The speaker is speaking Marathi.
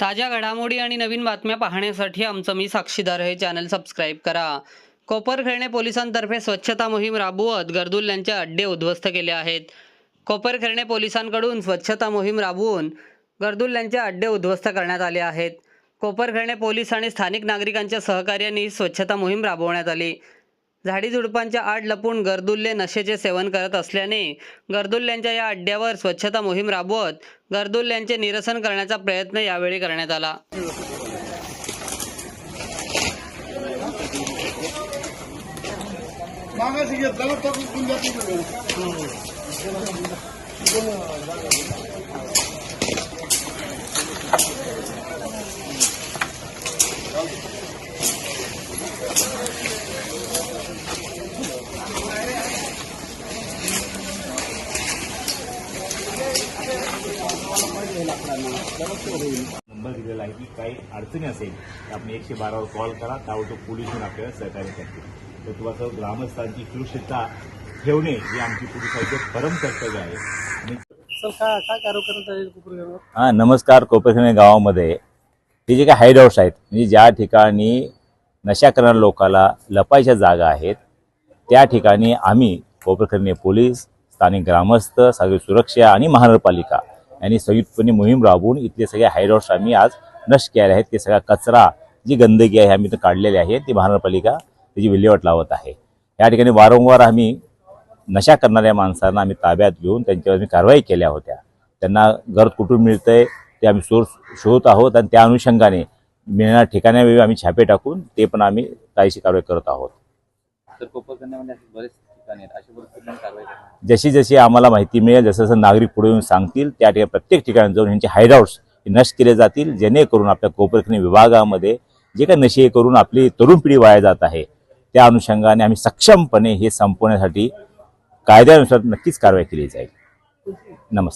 ताज्या घडामोडी आणि नवीन बातम्या पाहण्यासाठी आमचं मी साक्षीदार हे चॅनल सबस्क्राईब करा. कोपरखेळणे पोलिसांतर्फे स्वच्छता मोहीम राबवत गर्दुल्ल्यांचे अड्डे उद्ध्वस्त केले आहेत. कोपरखेळणे पोलिसांकडून स्वच्छता मोहीम राबवून गर्दुल्ल्यांचे अड्डे उद्ध्वस्त करण्यात आले आहेत. कोपरखेळणे पोलीस आणि स्थानिक नागरिकांच्या सहकार्याने स्वच्छता मोहीम राबवण्यात आली. झाडीझुडपांच्या आड लपून गर्दुल्ले नशेचे सेवन करत असल्याने गर्दुल्ल्यांच्या या अड्ड्यावर स्वच्छता मोहीम राबवत गर्दुल्ल्यांचे निरसन करण्याचा प्रयत्न यावेळी करण्यात आला. नंबर दिलेला आहे की काही अडचणी असेल तर आपण एकशे बारावर कॉल करा. ताबडतोब पोलीस येऊन आपल्याला सहकार्य करतील. तर तुम्हाला ग्रामस्थांची सुरक्षितता ठेवणे ही आमची पोलिसांचे परम कर्तव्य आहे. आणि हा नमस्कार. कोपरखेणे गावामध्ये हे जे काही हाईड हाऊस आहेत म्हणजे ज्या ठिकाणी नशा करणाऱ्या लोकाला लपायच्या जागा आहेत त्या ठिकाणी आम्ही कोपरखेणे पोलीस स्थानिक ग्रामस्थ सागरी सुरक्षा आणि महानगरपालिका यांनी संयुक्तपणे मोहीम राबवून इथले सगळे हायरॉड्स आम्ही आज नष्ट केले आहेत. ते सगळा कचरा जी गंदगी आहे आम्ही काढलेली आहे. ती महानगरपालिका त्याची विल्हेवाट लावत आहे. या ठिकाणी वारंवार आम्ही नशा करणाऱ्या माणसांना आम्ही ताब्यात घेऊन त्यांच्यावर आम्ही कारवाई केल्या होत्या. त्यांना घर कुठून मिळतंय ते आम्ही सोर्स शोधत आहोत आणि त्या अनुषंगाने मिळणाऱ्या ठिकाण्यावेळी आम्ही छापे टाकून ते पण आम्ही काहीशी कारवाई करत आहोत. जशी जशी आम्हाला माहिती मिळेल जसं जसं नागरिक पुढे येऊन सांगतील त्या ठिकाणी प्रत्येक ठिकाणी जाऊन यांचे हाईडआउट्स नष्ट केले जातील जेणेकरून आपल्या कोपरखणी विभागामध्ये जे काही नशे करून आपली तरुण पिढी वाया जात आहे त्या अनुषंगाने आम्ही सक्षमपणे हे संपवण्यासाठी कायद्यानुसार नक्कीच कारवाई केली जाईल. नमस्कार.